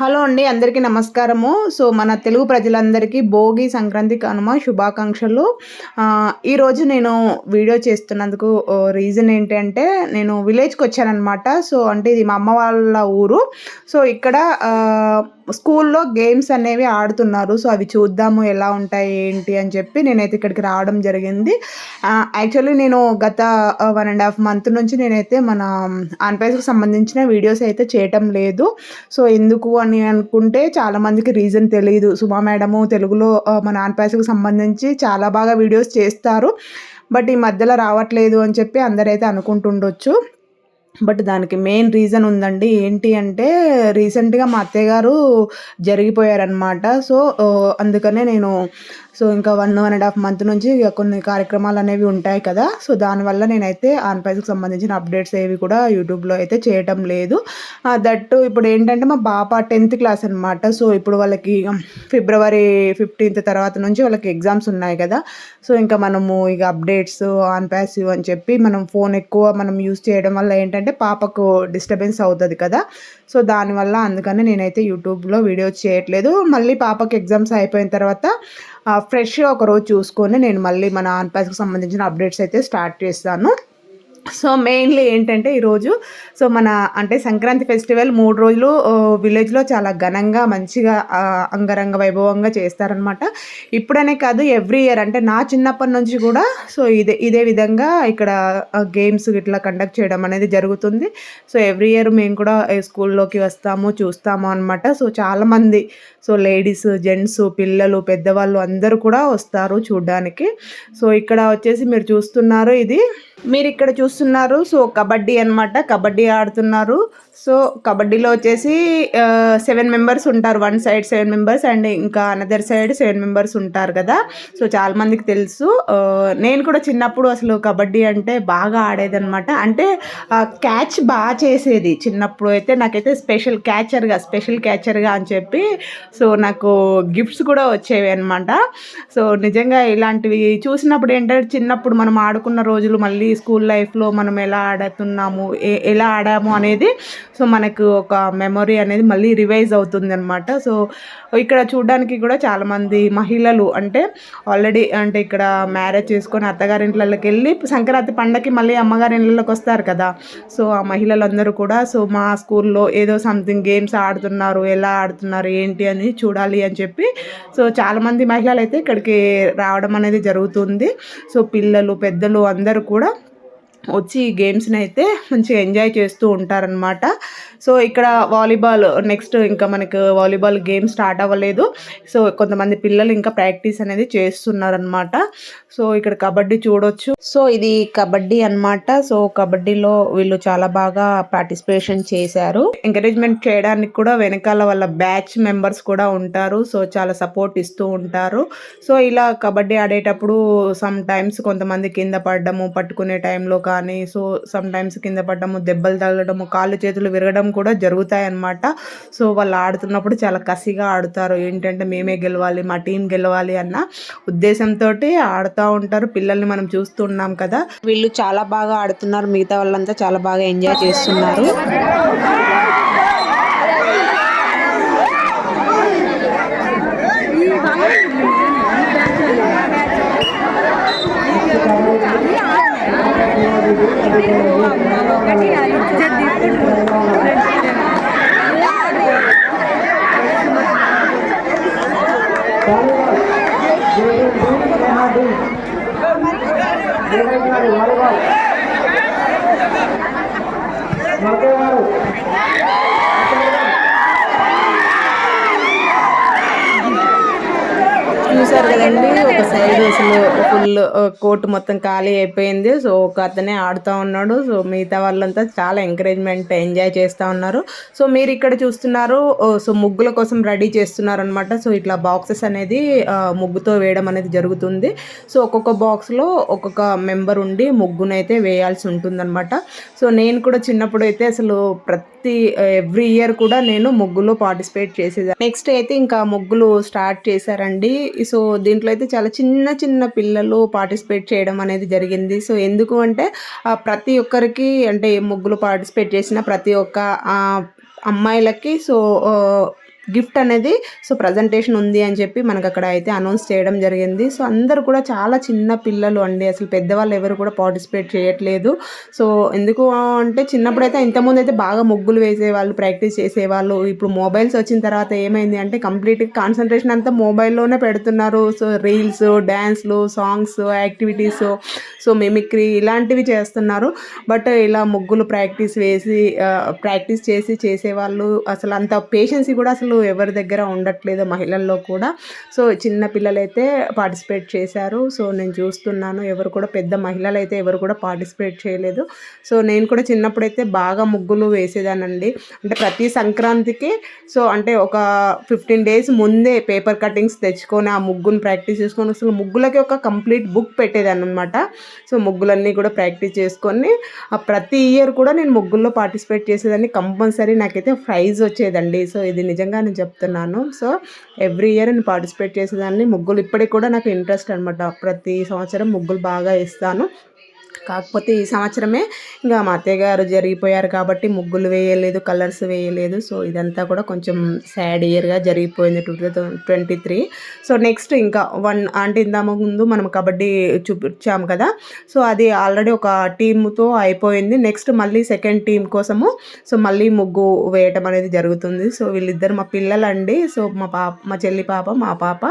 Hello అండి అందరికీ నమస్కారము. సో మన తెలుగు ప్రజలందరికీ భోగి సంక్రాంతి కనుమ శుభాకాంక్షలు. ఈరోజు నేను వీడియో చేస్తున్నందుకు రీజన్ ఏంటంటే నేను విలేజ్కి వచ్చానమాట సో అంటే ఇది మా అమ్మ వాళ్ళ ఊరు. సో ఇక్కడ స్కూల్లో గేమ్స్ అనేవి ఆడుతున్నారు. సో అవి చూద్దాము ఎలా ఉంటాయి ఏంటి అని చెప్పి నేనైతే ఇక్కడికి రావడం జరిగింది. యాక్చువల్లీ నేను గత వన్ అండ్ హాఫ్ మంత్ నుంచి నేనైతే మన ఆన్పైస్కి సంబంధించిన వీడియోస్ అయితే చేయటం లేదు. సో ఎందుకు అని అనుకుంటే చాలామందికి రీజన్ తెలియదు సుమా మేడము తెలుగులో మన ఆన్పైస్కి సంబంధించి చాలా బాగా వీడియోస్ చేస్తారు. బట్ ఈ మధ్యలో రావట్లేదు అని చెప్పి అందరైతే అనుకుంటుండొచ్చు. బట్ దానికి మెయిన్ రీజన్ ఉందండి ఏంటి అంటే రీసెంట్గా మా అత్తయ్య గారు జరిగిపోయారనమాట సో అందుకనే నేను సో ఇంకా one one and half month నుంచి ఇక కొన్ని కార్యక్రమాలు అనేవి ఉంటాయి కదా. సో దానివల్ల నేనైతే ఆన్పైస్కి సంబంధించిన అప్డేట్స్ ఏవి కూడా యూట్యూబ్లో అయితే చేయటం లేదు. దట్ ఇప్పుడు ఏంటంటే మా పాప టెన్త్ క్లాస్ అనమాట సో ఇప్పుడు వాళ్ళకి ఫిబ్రవరి ఫిఫ్టీన్త్ తర్వాత నుంచి వాళ్ళకి ఎగ్జామ్స్ ఉన్నాయి కదా. సో ఇంకా మనము ఇక అప్డేట్స్ ఆన్పాసివ్ అని చెప్పి మనం ఫోన్ ఎక్కువ మనం యూస్ చేయడం వల్ల ఏంటంటే పాపకు డిస్టర్బెన్స్ అవుతుంది కదా. సో దానివల్ల అందుకని నేనైతే యూట్యూబ్లో వీడియోస్ చేయట్లేదు. మళ్ళీ పాపకి ఎగ్జామ్స్ అయిపోయిన తర్వాత ఫ్రెష్గా ఒకరోజు చూసుకొని నేను మళ్ళీ మన ఆన్పాస్కి సంబంధించిన అప్డేట్స్ అయితే స్టార్ట్ చేస్తాను. సో మెయిన్లీ ఏంటంటే ఈరోజు సో మన అంటే సంక్రాంతి ఫెస్టివల్ మూడు రోజులు విలేజ్లో చాలా ఘనంగా మంచిగా అంగరంగ వైభవంగా చేస్తారనమాట ఇప్పుడనే కాదు ఎవ్రీ ఇయర్ అంటే నా చిన్నప్పటి నుంచి కూడా సో ఇదే ఇదే విధంగా ఇక్కడ గేమ్స్ ఇట్లా కండక్ట్ చేయడం అనేది జరుగుతుంది. సో ఎవ్రీ ఇయర్ మేము కూడా స్కూల్లోకి వస్తాము చూస్తాము అనమాట సో చాలామంది సో లేడీస్ జెంట్స్ పిల్లలు పెద్దవాళ్ళు అందరూ కూడా వస్తారు చూడడానికి. సో ఇక్కడ వచ్చేసి మీరు చూస్తున్నారు ఇది. మీరు ఇక్కడ చూస్తున్నారు సో కబడ్డీ అనమాట కబడ్డీ ఆడుతున్నారు. సో కబడ్డీలో వచ్చేసి సెవెన్ మెంబర్స్ ఉంటారు. One side seven members and ఇంకా అనదర్ సైడ్ సెవెన్ మెంబర్స్ ఉంటారు కదా. సో చాలామందికి తెలుసు. నేను కూడా చిన్నప్పుడు అసలు కబడ్డీ అంటే బాగా ఆడేదనమాట అంటే క్యాచ్ బాగా చేసేది. చిన్నప్పుడు అయితే నాకైతే స్పెషల్ క్యాచర్గా స్పెషల్ క్యాచర్గా అని చెప్పి సో నాకు గిఫ్ట్స్ కూడా వచ్చేవి అనమాట సో నిజంగా ఇలాంటివి చూసినప్పుడు ఏంటంటే చిన్నప్పుడు మనం ఆడుకున్న రోజులు మళ్ళీ స్కూల్ లైఫ్లో మనం ఎలా ఆడుతున్నాము ఎలా ఆడాము అనేది సో మనకు ఒక మెమొరీ అనేది మళ్ళీ రివైజ్ అవుతుంది అనమాట సో ఇక్కడ చూడడానికి కూడా చాలామంది మహిళలు అంటే ఆల్రెడీ అంటే ఇక్కడ మ్యారేజ్ చేసుకొని అత్తగారింట్లకి వెళ్ళి సంక్రాంతి పండగకి మళ్ళీ అమ్మగారి ఇళ్ళకి వస్తారు కదా. సో ఆ మహిళలందరూ కూడా సో మా స్కూల్లో ఏదో సంథింగ్ గేమ్స్ ఆడుతున్నారు ఎలా ఆడుతున్నారు ఏంటి అని చూడాలి అని చెప్పి సో చాలామంది మహిళలు అయితే ఇక్కడికి రావడం అనేది జరుగుతుంది. సో పిల్లలు పెద్దలు అందరూ కూడా వచ్చి ఈ గేమ్స్ని అయితే మంచిగా ఎంజాయ్ చేస్తూ ఉంటారనమాట సో ఇక్కడ వాలీబాల్ నెక్స్ట్ ఇంకా మనకు వాలీబాల్ గేమ్ స్టార్ట్ అవ్వలేదు. సో కొంతమంది పిల్లలు ఇంకా ప్రాక్టీస్ అనేది చేస్తున్నారనమాట సో ఇక్కడ కబడ్డీ చూడొచ్చు. సో ఇది కబడ్డీ అనమాట సో కబడ్డీలో వీళ్ళు చాలా బాగా పార్టిసిపేషన్ చేశారు. ఎంకరేజ్మెంట్ చేయడానికి కూడా వెనకాల వాళ్ళ బ్యాచ్ మెంబర్స్ కూడా ఉంటారు. సో చాలా సపోర్ట్ ఇస్తూ ఉంటారు. సో ఇలా కబడ్డీ ఆడేటప్పుడు సమ్ టైమ్స్ కొంతమంది కింద పడ్డము పట్టుకునే టైంలో కానీ సో సమ్ టైమ్స్ కింద పడ్డము దెబ్బలు తగలడము కాళ్ళు చేతులు విరగడం కూడా జరుగుతాయి అన్నమాట సో వాళ్ళు ఆడుతున్నప్పుడు చాలా కసిగా ఆడుతారు. ఏంటంటే మేమే గెలవాలి మా టీం గెలవాలి అన్న ఉద్దేశంతో ఆడుతూ ఉంటారు. పిల్లల్ని మనం చూస్తున్నాం కదా. వీళ్ళు చాలా బాగా ఆడుతున్నారు. మిగతా వాళ్ళంతా చాలా బాగా ఎంజాయ్ చేస్తున్నారు. చూసారు కదండి ఒక సైడ్ అసలు ఫుల్ కోర్టు మొత్తం ఖాళీ అయిపోయింది. సో ఒక అతనే ఆడుతూ ఉన్నాడు. సో మిగతా వాళ్ళంతా చాలా ఎంకరేజ్మెంట్ ఎంజాయ్ చేస్తూ ఉన్నారు. సో మీరు ఇక్కడ చూస్తున్నారు సో ముగ్గుల కోసం రెడీ చేస్తున్నారు అనమాట సో ఇట్లా బాక్సెస్ అనేది ముగ్గుతో వేయడం అనేది జరుగుతుంది. సో ఒక్కొక్క బాక్స్లో ఒక్కొక్క మెంబర్ ఉండి ముగ్గునైతే వేయాల్సి ఉంటుందన్నమాట. సో నేను కూడా చిన్నప్పుడు అయితే అసలు ప్రతి ఎవ్రీ ఇయర్ కూడా నేను ముగ్గులో పార్టిసిపేట్ చేసేదాన్ని. నెక్స్ట్ అయితే ఇంకా ముగ్గులు స్టార్ట్ చేశారండి. సో సో దీంట్లో అయితే చాలా చిన్న చిన్న పిల్లలు పార్టిసిపేట్ చేయడం అనేది జరిగింది. సో ఎందుకు అంటే ప్రతి ఒక్కరికి అంటే ముగ్గులు పార్టిసిపేట్ చేసిన ప్రతి ఒక్క అమ్మాయిలకి సో గిఫ్ట్ అనేది సో ప్రజెంటేషన్ ఉంది అని చెప్పి మనకు అక్కడ అయితే అనౌన్స్ చేయడం జరిగింది. సో అందరూ కూడా చాలా చిన్న పిల్లలు అండి. అసలు పెద్దవాళ్ళు ఎవరు కూడా పార్టిసిపేట్ చేయట్లేదు. సో ఎందుకు అంటే చిన్నప్పుడు అయితే ఇంతకుముందు అయితే బాగా ముగ్గులు వేసేవాళ్ళు ప్రాక్టీస్ చేసేవాళ్ళు. ఇప్పుడు మొబైల్స్ వచ్చిన తర్వాత ఏమైంది అంటే కంప్లీట్గా కాన్సన్ట్రేషన్ అంతా మొబైల్లోనే పెడుతున్నారు. సో రీల్స్ డ్యాన్స్లు సాంగ్స్ యాక్టివిటీస్ సో మిమిక్రీ ఇలాంటివి చేస్తున్నారు. బట్ ఇలా ముగ్గులు ప్రాక్టీస్ వేసి ప్రాక్టీస్ చేసి చేసేవాళ్ళు అసలు అంత పేషెన్సీ కూడా అసలు ఎవరి దగ్గర ఉండట్లేదు మహిళల్లో కూడా. సో చిన్న పిల్లలైతే పార్టిసిపేట్ చేశారు. సో నేను చూస్తున్నాను ఎవరు కూడా పెద్ద మహిళలు అయితే ఎవరు కూడా పార్టిసిపేట్ చేయలేదు. సో నేను కూడా చిన్నప్పుడైతే బాగా ముగ్గులు వేసేదానండి అంటే ప్రతి సంక్రాంతికి సో అంటే ఒక ఫిఫ్టీన్ డేస్ ముందే పేపర్ కటింగ్స్ తెచ్చుకొని ఆ ముగ్గును ప్రాక్టీస్ చేసుకొని అసలు ముగ్గులకి ఒక కంప్లీట్ బుక్ పెట్టేదాన్ని అనమాట సో ముగ్గులన్నీ కూడా ప్రాక్టీస్ చేసుకొని ప్రతి ఇయర్ కూడా నేను ముగ్గుల్లో పార్టిసిపేట్ చేసేదాన్ని. కంపల్సరీ నాకైతే ప్రైజ్ వచ్చేదండి. సో ఇది నిజంగా నేను చెప్తున్నాను. సో ఎవ్రీ ఇయర్ నేను పార్టిసిపేట్ చేసేదాన్ని. ముగ్గులు ఇప్పటికి కూడా నాకు ఇంట్రెస్ట్ అనమాట ప్రతి సంవత్సరం ముగ్గులు బాగా ఇస్తాను కాకపోతే ఈ సంవత్సరమే ఇంకా మా అత్తయ్య గారు జరిగిపోయారు కాబట్టి ముగ్గులు వేయలేదు కలర్స్ వేయలేదు. సో ఇదంతా కూడా కొంచెం సాడ్ ఇయర్గా జరిగిపోయింది two twenty three so next ఇంకా వన్ అంటే ఇందా ముందు మనం కబడ్డీ చూపించాము కదా. సో అది ఆల్రెడీ ఒక టీమ్తో అయిపోయింది. నెక్స్ట్ మళ్ళీ సెకండ్ టీం కోసము సో మళ్ళీ ముగ్గు వేయటం అనేది జరుగుతుంది. సో వీళ్ళిద్దరు మా పిల్లలండి. సో మా పాప మా చెల్లి పాప మా పాప.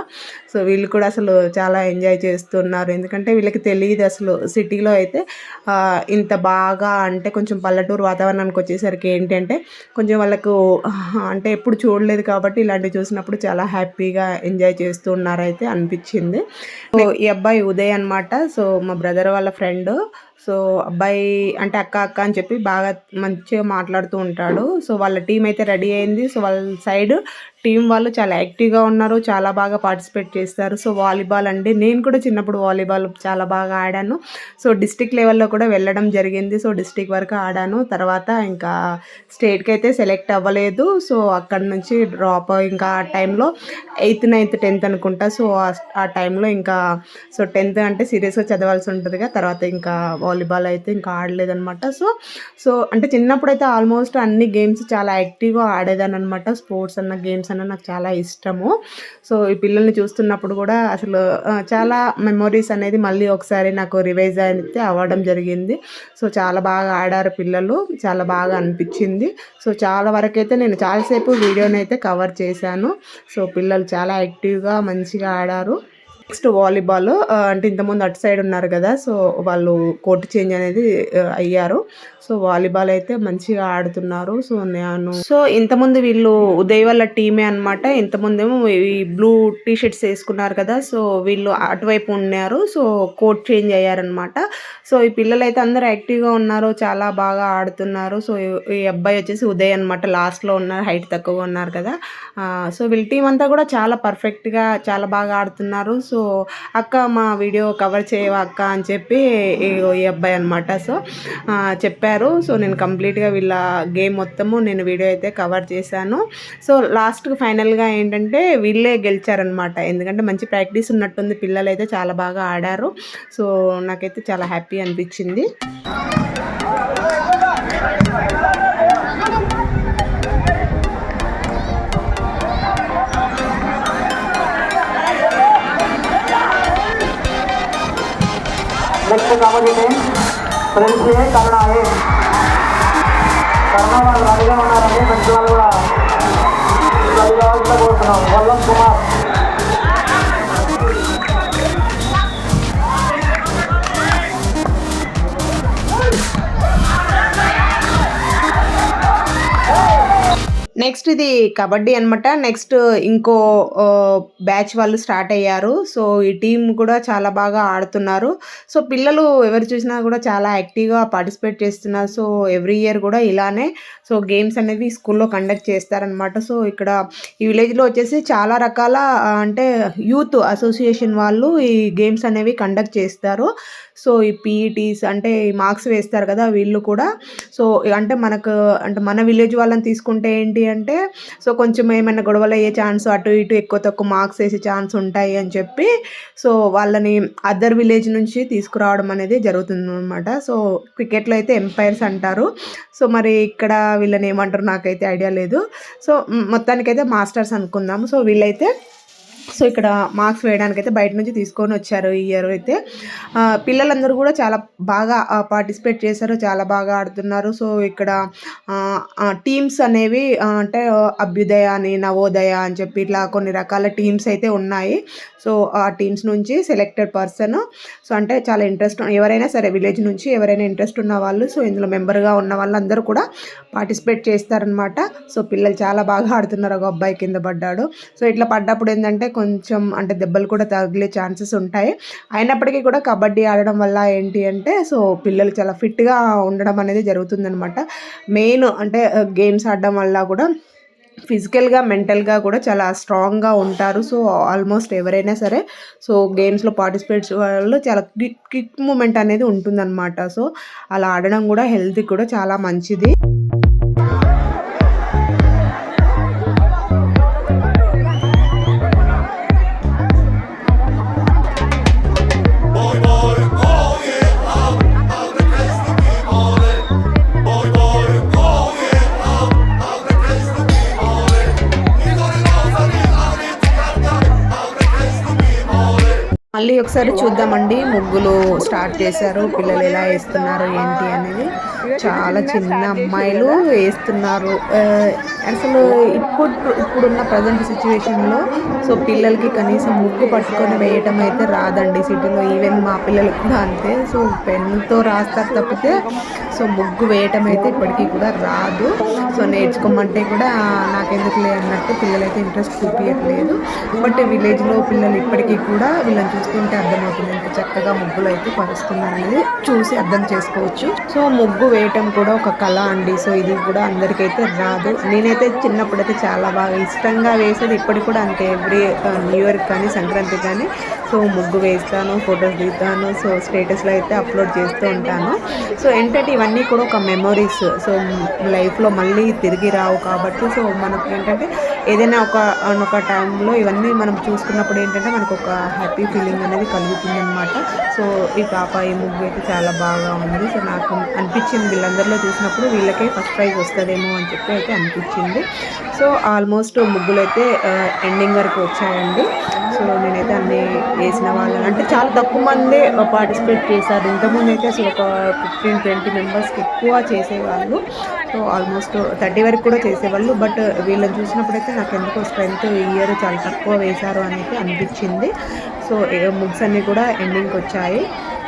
సో వీళ్ళు కూడా అసలు చాలా ఎంజాయ్ చేస్తున్నారు. ఎందుకంటే వీళ్ళకి తెలియదు అసలు సిటీలో అయితే ఇంత బాగా అంటే కొంచెం పల్లెటూరు వాతావరణానికి వచ్చేసరికి ఏంటంటే కొంచెం వాళ్ళకు అంటే ఎప్పుడు చూడలేదు కాబట్టి ఇలాంటివి చూసినప్పుడు చాలా హ్యాపీగా ఎంజాయ్ చేస్తూ ఉన్నారైతే అనిపించింది. సో ఈ అబ్బాయి ఉదయ్ అనమాట సో మా బ్రదర్ వాళ్ళ ఫ్రెండ్. సో అబ్బాయి అంటే అక్క అక్క అని చెప్పి బాగా మంచిగా మాట్లాడుతూ ఉంటాడు. సో వాళ్ళ టీం అయితే రెడీ అయింది. సో వాళ్ళ సైడ్ టీం వాళ్ళు చాలా యాక్టివ్గా ఉన్నారు. చాలా బాగా పార్టిసిపేట్ చేస్తారు. సో వాలీబాల్ అండి. నేను కూడా చిన్నప్పుడు వాలీబాల్ చాలా బాగా ఆడాను. సో డిస్టిక్ లెవెల్లో కూడా వెళ్ళడం జరిగింది. సో డిస్టిక్ వరకు ఆడాను. తర్వాత ఇంకా స్టేట్కి అయితే సెలెక్ట్ అవ్వలేదు. సో అక్కడ నుంచి డ్రాప్ ఇంకా ఆ టైంలో ఎయిత్ నైన్త్ టెన్త్ అనుకుంటా. సో ఆ టైంలో ఇంకా సో టెన్త్ అంటే సీరియస్గా చదవాల్సి ఉంటుందిగా. తర్వాత ఇంకా వాలీబాల్ అయితే ఇంకా ఆడలేదనమాట సో సో అంటే చిన్నప్పుడు అయితే ఆల్మోస్ట్ అన్ని గేమ్స్ చాలా యాక్టివ్గా ఆడేదాన్ని అనమాట స్పోర్ట్స్ అన్న గేమ్స్ అన్న నాకు చాలా ఇష్టము. సో ఈ పిల్లల్ని చూస్తున్నప్పుడు కూడా అసలు చాలా మెమొరీస్ అనేది మళ్ళీ ఒకసారి నాకు రివైజ్ అయితే అవ్వడం జరిగింది. సో చాలా బాగా ఆడారు పిల్లలు. చాలా బాగా అనిపించింది. సో చాలా వరకు అయితే నేను చాలాసేపు వీడియోని అయితే కవర్ చేశాను. సో పిల్లలు చాలా యాక్టివ్గా మంచిగా ఆడారు. నెక్స్ట్ వాలీబాల్ అంటే ఇంతకుముందు అటు సైడ్ ఉన్నారు కదా సో వాళ్ళు కోర్టు చేంజ్ అనేది అయ్యారు. సో వాలీబాల్ అయితే మంచిగా ఆడుతున్నారు. సో నేను సో ఇంతకుముందు వీళ్ళు ఉదయ్ వాళ్ళ టీమే అనమాట ఇంతకుముందేమో ఈ బ్లూ టీ షర్ట్స్ వేసుకున్నారు కదా సో వీళ్ళు అటువైపు ఉన్నారు. సో కోర్ట్ చేంజ్ అయ్యారనమాట సో ఈ పిల్లలు అయితే అందరూ యాక్టివ్గా ఉన్నారు చాలా బాగా ఆడుతున్నారు. సో ఈ అబ్బాయి వచ్చేసి ఉదయ్ అనమాట లాస్ట్లో ఉన్నారు హైట్ తక్కువగా ఉన్నారు కదా. సో వీళ్ళ టీం అంతా కూడా చాలా పర్ఫెక్ట్గా చాలా బాగా ఆడుతున్నారు. సో సో అక్క మా వీడియో కవర్ చేయవా అక్క? అని చెప్పి ఈ అబ్బాయి అనమాట సో చెప్పారు. సో నేను కంప్లీట్గా వీళ్ళ గేమ్ మొత్తము నేను వీడియో అయితే కవర్ చేశాను. సో లాస్ట్కి ఫైనల్గా ఏంటంటే వీళ్ళే గెలిచారనమాట ఎందుకంటే మంచి ప్రాక్టీస్ ఉన్నట్టుంది. పిల్లలు అయితే చాలా బాగా ఆడారు. సో నాకైతే చాలా హ్యాపీ అనిపించింది. నెక్స్ట్ కబడ్డీ టీం ఫ్రెండ్స్ ఏ కన్నడ ఏ కన్నడ వాళ్ళు రెడీగా ఉన్నారండి ఫ్రెండ్స్ వాళ్ళు కూడా రెడీగా నెక్స్ట్ ఇది కబడ్డీ అనమాట నెక్స్ట్ ఇంకో బ్యాచ్ వాళ్ళు స్టార్ట్ అయ్యారు. సో ఈ టీం కూడా చాలా బాగా ఆడుతున్నారు. సో పిల్లలు ఎవరు చూసినా కూడా చాలా యాక్టివ్గా పార్టిసిపేట్ చేస్తున్నారు. సో ఎవ్రీ ఇయర్ కూడా ఇలానే. సో గేమ్స్ అనేవి స్కూల్లో కండక్ట్ చేస్తారనమాట సో ఇక్కడ ఈ విలేజ్లో వచ్చేసి చాలా రకాల అంటే యూత్ అసోసియేషన్ వాళ్ళు ఈ గేమ్స్ అనేవి కండక్ట్ చేస్తారు. సో ఈ పీఈటీస్ అంటే మార్క్స్ వేస్తారు కదా వీళ్ళు కూడా. సో అంటే మనకు అంటే మన విలేజ్ వాళ్ళని తీసుకుంటే ఏంటి అంటే సో కొంచెం ఏమైనా గొడవలు అయ్యే ఛాన్స్ అటు ఇటు ఎక్కువ తక్కువ మార్క్స్ వేసే ఛాన్స్ ఉంటాయి అని చెప్పి సో వాళ్ళని అదర్ విలేజ్ నుంచి తీసుకురావడం అనేది జరుగుతుంది అనమాట సో క్రికెట్లో అయితే ఎంపైర్స్ అంటారు. సో మరి ఇక్కడ వీళ్ళని ఏమంటారు నాకైతే ఐడియా లేదు. సో మొత్తానికైతే మాస్టర్స్ అనుకుందాము సో వీళ్ళైతే సో ఇక్కడ మార్క్స్ వేయడానికైతే బయట నుంచి తీసుకొని వచ్చారు ఈ ఇయర్ అయితే. పిల్లలందరూ కూడా చాలా బాగా పార్టిసిపేట్ చేశారు చాలా బాగా ఆడుతున్నారు. సో ఇక్కడ టీమ్స్ అనేవి అంటే అభ్యుదయ అని నవోదయ అని చెప్పి ఇట్లా కొన్ని రకాల టీమ్స్ అయితే ఉన్నాయి. సో ఆ టీమ్స్ నుంచి సెలెక్టెడ్ పర్సన్. సో అంటే చాలా ఇంట్రెస్ట్ ఎవరైనా సరే విలేజ్ నుంచి ఎవరైనా ఇంట్రెస్ట్ ఉన్న వాళ్ళు సో ఇందులో మెంబర్గా ఉన్న వాళ్ళందరూ కూడా పార్టిసిపేట్ చేస్తారనమాట సో పిల్లలు చాలా బాగా ఆడుతున్నారు ఒక అబ్బాయి కింద పడ్డాడు. సో ఇట్లా పడ్డప్పుడు ఏంటంటే కొంచెం అంటే దెబ్బలు కూడా తగిలే ఛాన్సెస్ ఉంటాయి. అయినప్పటికీ కూడా కబడ్డీ ఆడడం వల్ల ఏంటి అంటే సో పిల్లలు చాలా ఫిట్గా ఉండడం అనేది జరుగుతుందనమాట మెయిన్ అంటే గేమ్స్ ఆడడం వల్ల కూడా ఫిజికల్గా మెంటల్గా కూడా చాలా స్ట్రాంగ్గా ఉంటారు. సో ఆల్మోస్ట్ ఎవరైనా సరే సో గేమ్స్లో పార్టిసిపేట్ వాళ్ళు చాలా క్విక్ క్విక్ మూమెంట్ అనేది ఉంటుందన్నమాట. సో అలా ఆడడం కూడా హెల్త్కి కూడా చాలా మంచిది. మళ్ళీ ఒకసారి చూద్దామండి. ముగ్గులు స్టార్ట్ చేశారు. పిల్లలు ఎలా వేస్తున్నారు ఏంటి అనేది. చాలా చిన్న అమ్మాయిలు వేస్తున్నారు. అసలు ఇప్పుడు ఇప్పుడున్న ప్రజెంట్ సిచ్యువేషన్లో సో పిల్లలకి కనీసం ముగ్గు పట్టుకొని వేయటం అయితే రాదండి సిటీలో. ఈవెన్ మా పిల్లలకు కూడా అంతే. సో పెన్తో రాస్తారు తప్పితే సో ముగ్గు వేయటం అయితే ఇప్పటికీ కూడా రాదు. సో నేర్చుకోమంటే కూడా "ఆ, నాకెందుకులే అన్నట్టు పిల్లలైతే ఇంట్రెస్ట్ చూపించట్లేదు బట్ విలేజ్లో పిల్లలు ఇప్పటికీ కూడా వీళ్ళని చూస్తుంటే అర్థమవుతుంది ఎంత చక్కగా ముగ్గులు అయితే పరుస్తున్నారు అనేది చూసి అర్థం చేసుకోవచ్చు. సో ముగ్గు వేయటం కూడా ఒక కళ అండి. సో ఇది కూడా అందరికైతే రాదు. నేనైతే చిన్నప్పుడైతే చాలా బాగా ఇష్టంగా వేసేది. ఇప్పటికి కూడా అంతే. ఎవ్రీ న్యూ ఇయర్ కానీ సంక్రాంతి కానీ సో ముగ్గు వేస్తాను ఫొటోస్ దిగుతాను. సో స్టేటస్లో అయితే అప్లోడ్ చేస్తూ ఉంటాను. సో ఏంటంటే ఇవన్నీ కూడా ఒక మెమొరీస్. సో లైఫ్లో మళ్ళీ తిరిగి రావు కాబట్టి సో మనకు ఏంటంటే ఏదైనా ఒక ఒక టైంలో ఇవన్నీ మనం చూసుకున్నప్పుడు ఏంటంటే మనకు ఒక హ్యాపీ ఫీలింగ్ అనేది కలుగుతుంది అనమాట సో ఈ పాప ఈ ముగ్గు అయితే చాలా బాగా ఉంది. సో నాకు అనిపించింది వీళ్ళందరిలో చూసినప్పుడు వీళ్ళకే ఫస్ట్ ప్రైజ్ వస్తుందేమో అని చెప్పి అయితే అనిపించింది. సో ఆల్మోస్ట్ ముగ్గులు అయితే ఎండింగ్ వరకు వచ్చాయండి. సో నేనైతే అన్ని వేసిన వాళ్ళని అంటే చాలా తక్కువ మందే పార్టిసిపేట్ చేశారు. ఇంతకుముందు అయితే అసలు ఒక ఫిఫ్టీన్ ట్వంటీ మెంబర్స్కి ఎక్కువ చేసేవాళ్ళు. సో ఆల్మోస్ట్ థర్టీ వరకు కూడా చేసేవాళ్ళు. బట్ వీళ్ళని చూసినప్పుడైతే నాకు ఎందుకో స్ట్రెంత్ ఇయర్ చాలా తక్కువ వేశారు అనేది అనిపించింది. సో ముగ్స్ అన్నీ కూడా ఎండింగ్కి వచ్చాయి.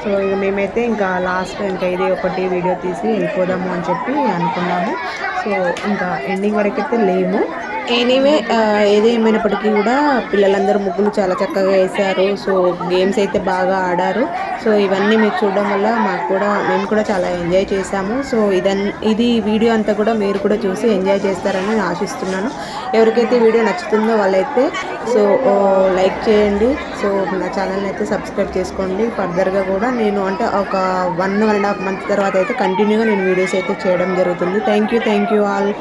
సో ఇక మేమైతే ఇంకా లాస్ట్ ఇంకా ఇది ఒకటి వీడియో తీసి వెళ్ళిపోదాము అని చెప్పి అనుకున్నాము. సో ఇంకా ఎండింగ్ వరకు అయితే లేము. ఎనీవే ఏది కూడా పిల్లలందరూ ముగ్గులు చాలా చక్కగా వేశారు. సో గేమ్స్ అయితే బాగా ఆడారు. సో ఇవన్నీ మీకు చూడడం వల్ల మాకు కూడా మేము కూడా చాలా ఎంజాయ్ చేశాము. సో ఇదన్ ఇది వీడియో అంతా కూడా మీరు కూడా చూసి ఎంజాయ్ చేస్తారని నేను ఆశిస్తున్నాను. ఎవరికైతే వీడియో నచ్చుతుందో వాళ్ళైతే సో లైక్ చేయండి. సో నా ఛానల్ని అయితే సబ్స్క్రైబ్ చేసుకోండి. ఫర్దర్గా కూడా నేను అంటే ఒక one one and half month తర్వాత అయితే కంటిన్యూగా నేను వీడియోస్ అయితే చేయడం జరుగుతుంది. Thank you thank you all